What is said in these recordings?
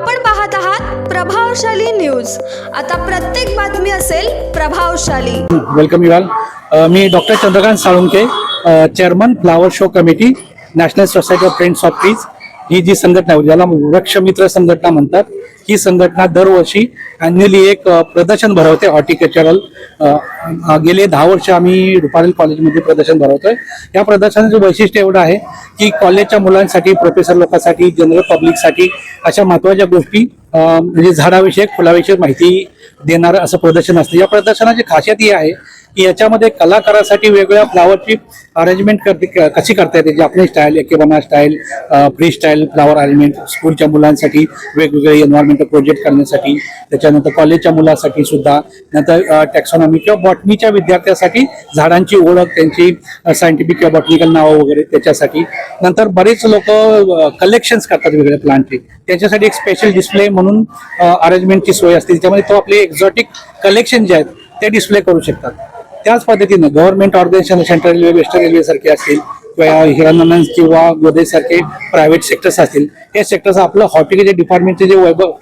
आपण पाहत आहात प्रभावशाली न्यूज. आता प्रत्येक बातमी असेल प्रभावशाली. Welcome you all. Me doctor Chandrakant Salunke chairman flower show committee national society of friends of peace ही जी संघटना आहे ज्याला वृक्ष मित्र संघटना म्हणतात ही संघटना दरवर्षी अॅन्युअली एक प्रदर्शन भरवते हॉर्टिकल्चरल गेले दहा वर्ष आम्ही रुपारेल कॉलेजमध्ये प्रदर्शन भरवतोय. या प्रदर्शनाचं वैशिष्ट्य एवढं आहे की कॉलेजच्या मुलांसाठी प्रोफेसर लोकांसाठी जनरल पब्लिकसाठी अशा महत्त्वाच्या गोष्टी म्हणजे झाडाविषयक फुलाविषयक माहिती देणारं असं प्रदर्शन असतं. या प्रदर्शनाची खासियत ही आहे की याच्यामध्ये कलाकारासाठी वेगवेगळ्या फ्लावरची अरेंजमेंट करते कशी करता येते? Japanese style ikebana style free style flower arrangement स्कूलच्या मुलांसाठी वेगवेगळे एन्व्हायरमेंटल प्रोजेक्ट करण्यासाठी त्याच्यानंतर कॉलेजच्या मुलांसाठी सुद्धा नंतर टॅक्सॉनॉमी किंवा बॉटनीच्या विद्यार्थ्यासाठी झाडांची ओळख त्यांची सायंटिफिक किंवा बॉटनिकल नावं वगैरे त्याच्यासाठी. नंतर बरेच लोक कलेक्शन्स करतात वेगवेगळ्या प्लांटचे त्याच्यासाठी एक स्पेशल डिस्प्ले म्हणून अरेंजमेंटची सोय असते. त्याच्यामध्ये तो आपले एक्झॉटिक कलेक्शन जे आहेत ते डिस्प्ले करू शकतात. त्याच पद्धतीनं government organisation central railway western railway सारखे असतील किंवा हिरानंद किंवा गोदे सारखे प्रायव्हेट सेक्टर्स असतील या सेक्टर्स आपलं हॉर्टिकल्चर डिपार्टमेंटचे जे वैभव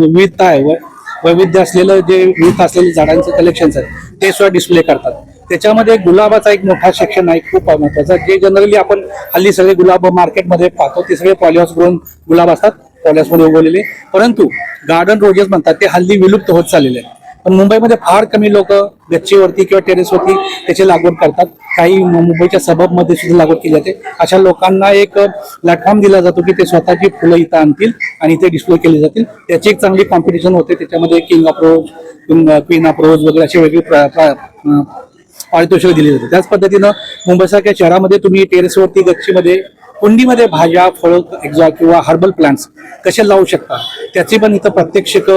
विविधता आहे वैविध्य असलेलं जे विविध असलेले झाडांचं कलेक्शन्स आहे ते सुद्धा डिस्प्ले करतात. त्याच्यामध्ये गुलाबाचा एक मोठा सेक्शन आहे खूप महत्त्वाचा. जे जनरली आपण हल्ली सगळे गुलाब मार्केटमध्ये पाहतो ते सगळे पॉलिहाऊस ग्रोन गुलाब असतात पॉलिहाऊसमध्ये उगवलेले. परंतु गार्डन रोजेस म्हणतात ते हल्ली विलुप्त होत चाललेले आहेत. पण मुंबईमध्ये फार कमी लोक गच्चीवरती किंवा टेरेसवरती त्याची लागवड करतात. काही मु- मुंबईच्या सबबमध्ये सुद्धा लागवड केली जाते. अशा लोकांना एक प्लॅटफॉर्म दिला जातो की ते स्वतःची फुलं इथं आणतील आणि इथे डिस्प्ले केली जातील. त्याची एक चांगली कॉम्पिटिशन होते. त्याच्यामध्ये king of rose queen of rose वगैरे असे वेगळे पारितोषिक दिली जाते. त्याच पद्धतीनं मुंबईसारख्या शहरामध्ये तुम्ही टेरेसवरती गच्चीमध्ये कुंडीमध्ये भाज्या फळं एक्झॉ किंवा हर्बल प्लांट्स कसे लावू शकता त्याची पण इथं प्रात्यक्षिक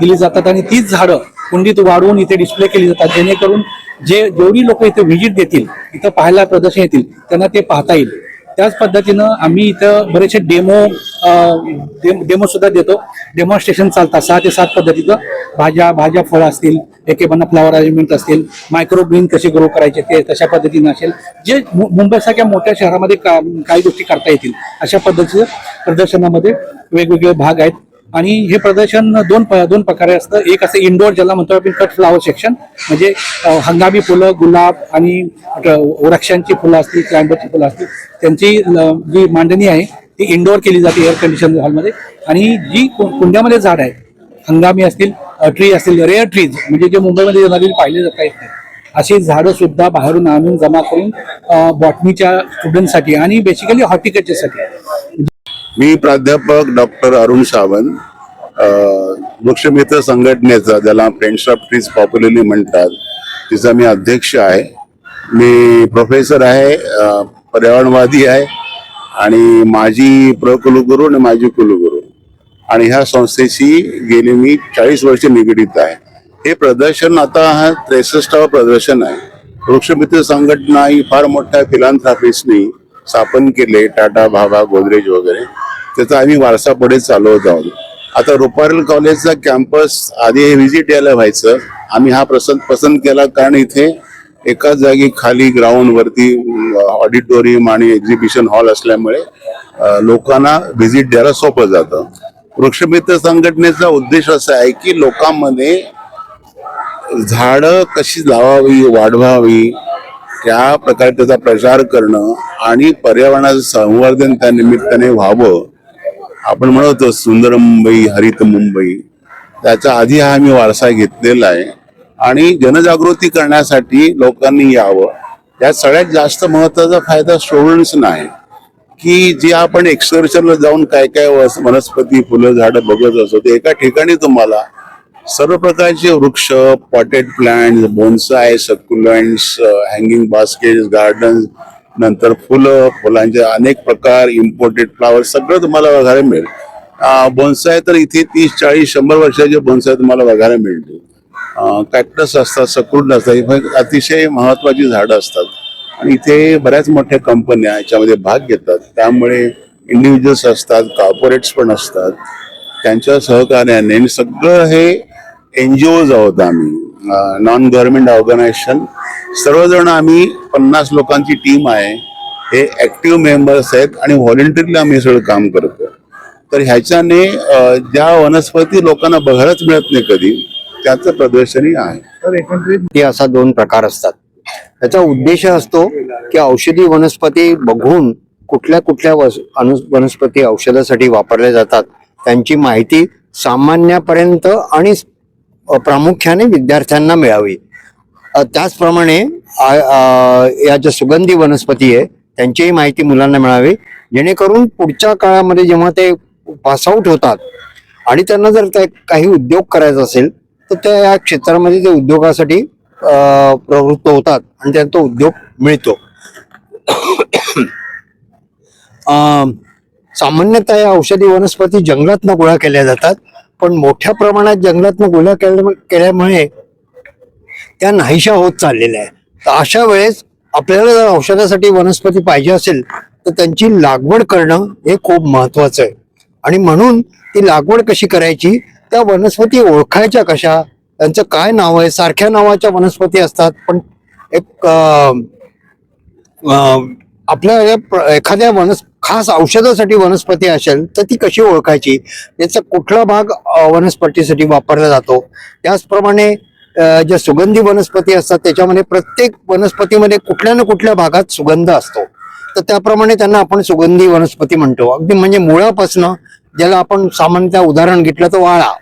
दिली जातात आणि तीच झाडं कुंडीत वाढवून इथे डिस्प्ले केली जातात. जेणेकरून जे जेवढी लोक इथे व्हिजिट देतील इथं पाहायला प्रदर्शन येतील त्यांना ते पाहता येईल. त्याच पद्धतीनं आम्ही इथं बरेचसे डेमो डेमो सुद्धा देतो. डेमॉन्स्ट्रेशन चालतात. सहा ते सात पद्धतीचं. भाज्या भाज्या फळं असतील एकेपणा फ्लावर अरेंजमेंट असतील मायक्रो ग्रीन कसे ग्रो करायचे ते तशा पद्धतीनं असेल. जे मु- मुंबईसारख्या मोठ्या शहरामध्ये का- काही गोष्टी करता येतील अशा पद्धतीचं प्रदर्शनामध्ये वेगवेगळे भाग आहेत. आणि हे प्रदर्शन दोन प- दोन प्रकारे असतं. एक असं इनडोअर ज्याला म्हणतो आपण कट फ्लावर सेक्शन म्हणजे हंगामी फुलं गुलाब आणि वृक्षांची फुलं असतील क्लायंबरची फुलं असतील त्यांची जी मांडणी आहे ती इनडोअर केली जाते एअर कंडिशन हॉलमध्ये आणि जी कु- कुंड्यामध्ये झाड आहे हंगामी असतील ट्री असतील रेअर ट्रीज म्हणजे जे मुंबईमध्ये जनरली पाहिले जात आहेत अशी झाडं सुद्धा बाहेरून आणून जमा करून बॉटनीच्या स्टुडंटसाठी आणि बेसिकली हॉर्टिकल्चरसाठी मी प्राध्यापक डॉक्टर अरुण सावंत वृक्षमित्र संघटनेचा ज्याला फ्रेंड्स ऑफ ट्रीज पॉप्युलरली म्हणतात तिचा मी अध्यक्ष आहे. मी प्रोफेसर आहे पर्यावरणवादी आहे आणि माझी प्रकुलगुरू आणि माझी कुलगुरू. आणि ह्या संस्थेशी गेली मी चाळीस वर्ष निगडीत आहे. हे प्रदर्शन आता हा त्रेसष्टावं प्रदर्शन आहे. वृक्षमित्र संघटना ही फार मोठ्या फिलांथ्राफिस्टनी स्थापन केले टाटा भाभा गोदरेज वगैरे. त्याचा आम्ही वारसा पुढे चालवत आहोत. आता रुपारेल कॉलेजचा कॅम्पस आधी हे व्हिजिट यायला व्हायचं. आम्ही हा प्रसंग पसंत केला कारण इथे एकाच जागी खाली ग्राउंडवरती ऑडिटोरियम आणि एक्झिबिशन हॉल असल्यामुळे लोकांना व्हिजिट द्यायला सोपं जातं. वृक्षमित्र संघटनेचा उद्देश असा आहे की लोकांमध्ये झाडं कशी लावावी वाढवावी त्या प्रकारे त्याचा प्रचार करणं आणि पर्यावरणाचं संवर्धन त्या निमित्ताने व्हावं आपण म्हणत सुंदर मुंबई हरित मुंबई. त्याचा आधी हा आम्ही वारसा घेतलेला आहे. आणि जनजागृती करण्यासाठी लोकांनी यावं. यात सगळ्यात जास्त महत्त्वाचा फायदा स्टुडंट्सना आहे की जे आपण एक्सकर्शनला जाऊन काय काय वनस्पती फुलं झाडं बघत असतो ते एका ठिकाणी तुम्हाला सर्व प्रकारचे वृक्ष potted plant bonsai succulents hanging basket gardens नंतर फुलं फुलांचे अनेक प्रकार इम्पोर्टेड फ्लावर सगळं तुम्हाला बघायला मिळेल. बोन्साय तर इथे तीस चाळीस शंभर वर्षाचे बोन्साय तुम्हाला बघायला मिळतील. कॅक्टस असतात सकुंड असतात अतिशय महत्वाची झाडं असतात. आणि इथे बऱ्याच मोठ्या कंपन्या याच्यामध्ये भाग घेतात. त्यामुळे इंडिव्हिज्युअल्स असतात कॉर्पोरेट्स पण असतात. त्यांच्या सहकार्याने सगळं हे एनजीओज आहोत आम्ही. नॉन गव्हर्नमेंट ऑर्गनायझेशन सर्वजण आम्ही पन्नास लोकांची टीम आहे. हे ऍक्टिव्ह मेंबर्स आहेत आणि व्हॉलेंटरीला आम्ही सगळं काम करतो. तर ह्याच्याने ज्या वनस्पती लोकांना बघायलाच मिळत नाही कधी त्याचं प्रदर्शनी आहे. ते असा दोन प्रकार असतात. त्याचा उद्देश असतो की औषधी वनस्पती बघून कुठल्या कुठल्या वनस्पती औषधासाठी वापरल्या जातात त्यांची माहिती सामान्यापर्यंत आणि प्रामुख्याने विद्यार्थ्यांना मिळावी. त्याचप्रमाणे या ज्या सुगंधी वनस्पती आहे त्यांचीही माहिती मुलांना मिळावी. जेणेकरून पुढच्या काळामध्ये जेव्हा ते पासआउट होतात आणि त्यांना जर काही काही उद्योग करायचा असेल तर त्या या क्षेत्रामध्ये ते उद्योगासाठी प्रवृत्त होतात आणि त्यांना तो उद्योग मिळतो. सामान्यतः या औषधी वनस्पती जंगलातनं गोळा केल्या जातात पण मोठ्या प्रमाणात जंगलातनं गोळा केल्या केल्यामुळे त्या नाहीशा होत चाललेल्या आहे तर अशा वेळेस आपल्याला जर औषधासाठी वनस्पती पाहिजे असेल तर त्यांची लागवड करणं हे खूप महत्वाचं आहे. आणि म्हणून ती लागवड कशी करायची? त्या वनस्पती ओळखायच्या कशा? त्यांचं काय नाव आहे? सारख्या नावाच्या वनस्पती असतात पण एक आपल्या एखाद्या वनस् खास औषधासाठी वनस्पती असेल तर ती कशी ओळखायची? त्याचा कुठला भाग वनस्पतीसाठी वापरला जातो? त्याचप्रमाणे ज्या सुगंधी वनस्पती असतात त्याच्यामध्ये प्रत्येक वनस्पतीमध्ये कुठल्या ना कुठल्या भागात सुगंध असतो. तर त्याप्रमाणे त्यांना आपण सुगंधी वनस्पती म्हणतो. अगदी म्हणजे मुळापासनं ज्याला आपण सामान्यतः उदाहरण घेतलं तर वाळा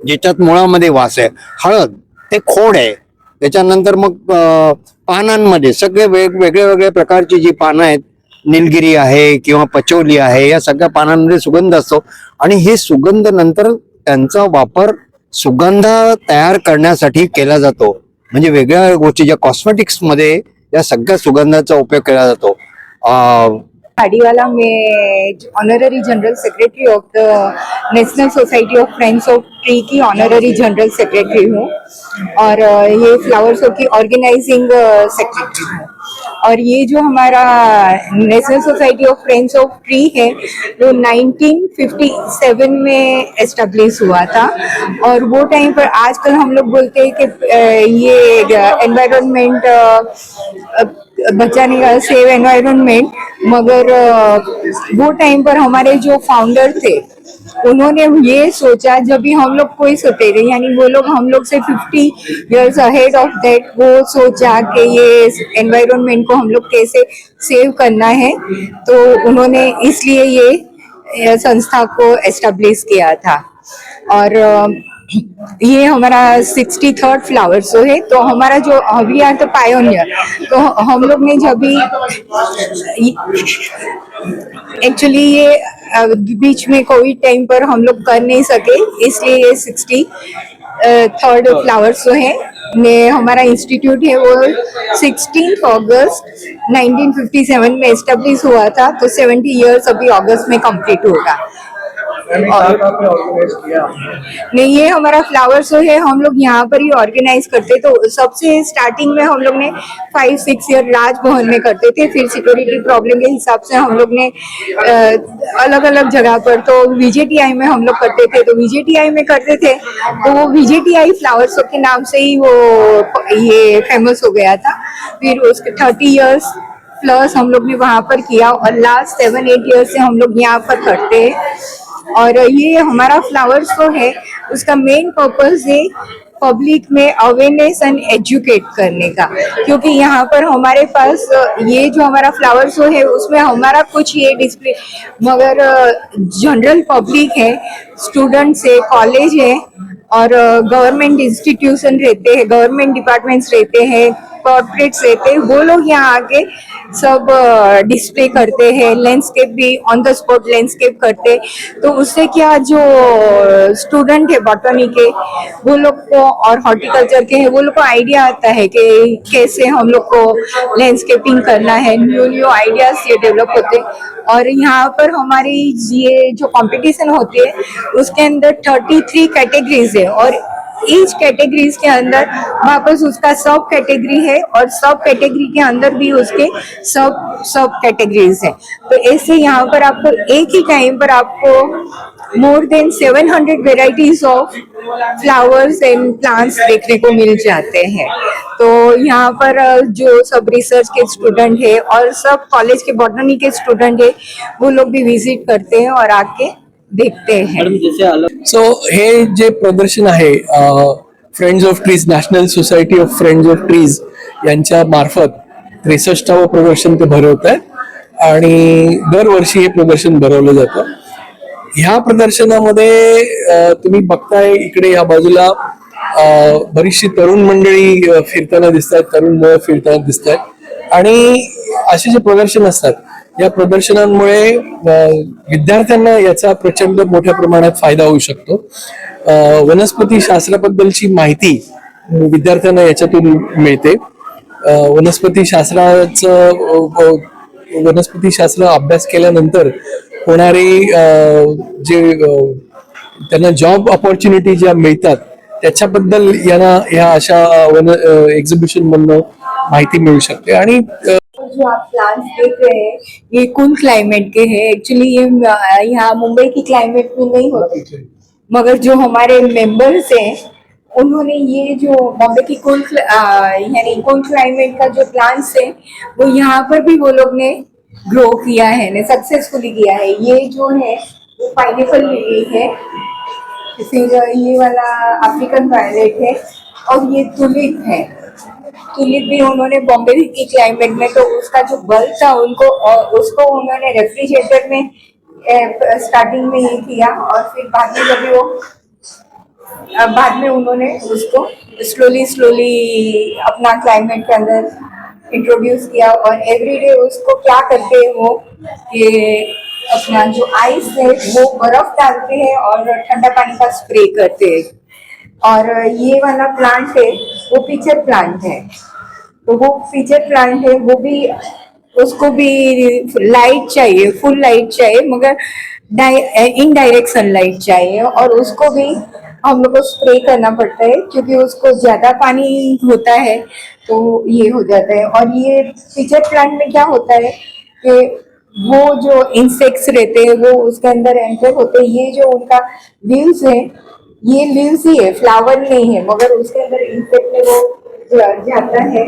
ज्याच्यात मुळामध्ये वास आहे. हळद ते खोड आहे. त्याच्यानंतर मग पानांमध्ये सगळे वेग वेगळ्या वेगळ्या प्रकारची जी पानं आहेत निलगिरी आहे किंवा पचोली आहे या सगळ्या पानांमध्ये सुगंध असतो. आणि हे सुगंध नंतर त्यांचा वापर सुगंध तयार करण्यासाठी केला जातो. म्हणजे वेगळ्या गोष्टी ज्या कॉस्मेटिक्समध्ये या सगळ्या सुगंधाचा उपयोग केला जातो. साडीवाला मे में honorary general secretary of the national society of friends of tree की ऑनररी जनरल सेक्रेटरी हूँ. और हे ये फ्लावर शो की ऑर्गेनाइजिंग सेक्रेटरी हूँ. और ये जो हमारा national society of friends of tree है, वो 1957 में एस्टेब्लिश हुआ था। और वो टाइम पर आजकल हम लोग बोलते हैं कि ये एनवायरनमेंट बचाने का सेव एनवायरनमेंट मगर वो टाइम पर हमारे जो फाउंडर थे उन्होंने ये सोचा, जब भी हम लोग कोई सोते थे यानी वो लोग हम लोग से 50 इयर्स अहेड ऑफ़ दैट वो सोचा कि ये एनवायरनमेंट को हम लोग कैसे सेव करना है। तो उन्होंने इसलिए ये संस्था को एस्टेब्लिश किया था। और ये हमारा सिक्सटी थर्ड फ्लावर शो है। तो हमारा जो अभी आर द पायोनियर तो हम लोग ने जब भी एक्चुअली ये बीच में कोविड टाइम पर हम लोग कर नहीं सके, इसलिए ये सिक्सटी थर्ड फ्लावर शो है। ने हमारा इंस्टीट्यूट है, वो सिक्सटीन अगस्त 1957 में एस्टेब्लिश हुआ था। तो 70 इयर्स अभी अगस्त में कंप्लीट होगा। नहीं ये हमारा फ्लावर शो है हम लोग यहाँ पर ही ऑर्गेनाइज करते तो सबसे स्टार्टिंग में हम लोग ने फाइव सिक्स ईयर राजभवन में करते थे। फिर सिक्योरिटी प्रॉब्लम के हिसाब से हम लोग ने अलग अलग जगह पर तो विजेटीआई में हम लोग करते थे। तो विजेटीआई में करते थे तो वो विजेटीआई फ्लावर शो के नाम से ही वो ये फ़ेमस हो गया था। फिर उसके थर्टी ईयर्स प्लस हम लोग ने वहाँ पर किया और लास्ट सेवन एट ईयर से हम लोग यहाँ पर करते। हैं और ये हमारा फ्लावर शो है, उसका मेन पर्पज है पब्लिक में अवेयरनेस एंड एजुकेट करने का। क्योंकि यहाँ पर हमारे पास, ये जो हमारा फ्लावर शो है, उसमें हमारा कुछ ये डिस्प्ले मगर जनरल पब्लिक है स्टूडेंट्स है कॉलेज है, और गवर्नमेंट इंस्टीट्यूशन रहते हैं गवर्नमेंट डिपार्टमेंट्स रहते हैं। कॉर्पोरेट्स रहते हैं, वो लोग यहाँ आके सब डिस्प्ले करते हैं लैंडस्केप भी ऑन द स्पॉट लैंडस्केप करते तो उससे क्या जो स्टूडेंट है बॉटनी के, वो लोग को और हॉर्टिकल्चर के हैं, वो लोग को आइडिया आता है कि कैसे हम लोग को लैंडस्केपिंग करना है न्यू न्यू आइडियाज़ ये डेवलप होते और यहाँ पर हमारी ये जो कंपटीशन होती है, उसके अंदर थर्टी थ्री कैटेगरीज है और ईच कैटेगरीज के अंदर वापस उसका सब कैटेगरी है और सब कैटेगरी के अंदर भी उसके सब सब कैटेगरीज है। तो ऐसे यहाँ पर आपको एक ही टाइम पर आपको more than 700 hundred varieties of flowers and plants देखने को मिल जाते हैं। तो यहाँ पर जो सब रिसर्च के स्टूडेंट है और सब कॉलेज के बॉटनी के स्टूडेंट है, वो लोग भी विज़िट करते हैं और आके देखते हैं। सो हे जे प्रदर्शन आहे friends of trees national society of friends of trees यांच्या मार्फत त्रेसष्टावं प्रदर्शन ते भरवत आहेत. आणि दरवर्षी हे प्रदर्शन भरवलं जातं. ह्या प्रदर्शनामध्ये तुम्ही बघताय इकडे या बाजूला बरीचशी तरुण मंडळी फिरताना दिसत आहेत तरुण मुलं फिरताना दिसत आहेत आणि असे जे प्रदर्शन असतात या प्रदर्शनांमुळे विद्यार्थ्यांना याचा प्रचंड मोठ्या प्रमाणात फायदा होऊ शकतो. वनस्पती शास्त्राबद्दलची माहिती विद्यार्थ्यांना याच्यातून मिळते. वनस्पती शास्त्राचं वनस्पती शास्त्र अभ्यास केल्यानंतर होणारे जे त्यांना जॉब ऑपॉर्च्युनिटी ज्या मिळतात त्याच्याबद्दल यांना ह्या अशा वन एक्झिबिशन मधनं माहिती मिळू शकते. आणि जो आप प्लांट्स देख रहे हैं, ये कूल क्लाइमेट के हैं? एक्चुअली ये यहाँ मुंबई की क्लाइमेट में नहीं होते। मगर जो हमारे मेंबर्स हैं, उन्होंने ये जो बॉम्बे की कूल यानी कूल क्लाइमेट का जो प्लांट्स है, वो यहाँ पर भी वो लोग ने ग्रो किया है, ने सक्सेसफुली किया है। ये जो है, वो पाइनएप्पल लिली है फिर ये वाला अफ्रीकन वायलेट है, और ये टुलिप है। भी उन्होंने बॉम्बे की क्लाइमेट में तो उसका जो बल्ब था उनको उसको उन्होंने रेफ्रिजरेटर में स्टार्टिंग में ही किया, और फिर बाद में जब वो बाद में उन्होंने उसको स्लोली स्लोली अपना क्लाइमेट के अंदर इंट्रोड्यूस किया, और एवरीडे उसको क्या करते हैं वो कि अपना जो आइस है, वो बर्फ़ डालते हैं और ठंडा पानी का स्प्रे करते हैं। और ये वाला प्लांट है वो पिक्चर प्लांट है। तो वो फीचर प्लांट है, वो भी, उसको भी लाइट चाहिए फुल लाइट चाहिए, मगर इनडायरेक्ट सनलाइट चाहिए और उसको भी हम लोग को स्प्रे करना पड़ता है क्योंकि उसको ज़्यादा पानी होता है तो ये हो जाता है। और ये फीचर प्लांट में क्या होता है कि वो जो इंसेक्ट्स रहते हैं, वो उसके अंदर एंटर होते हैं। ये जो उनका लीव्स है ये लीव्स ही है, फ्लावर नहीं है, मगर उसके अंदर इंसेक्ट में वो जाता है।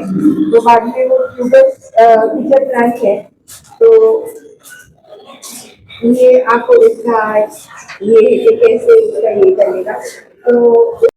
तो बाद में वो फ्यूचर प्लांट है। तो ये आपको इसका ये कैसे इसका ये करेगा तो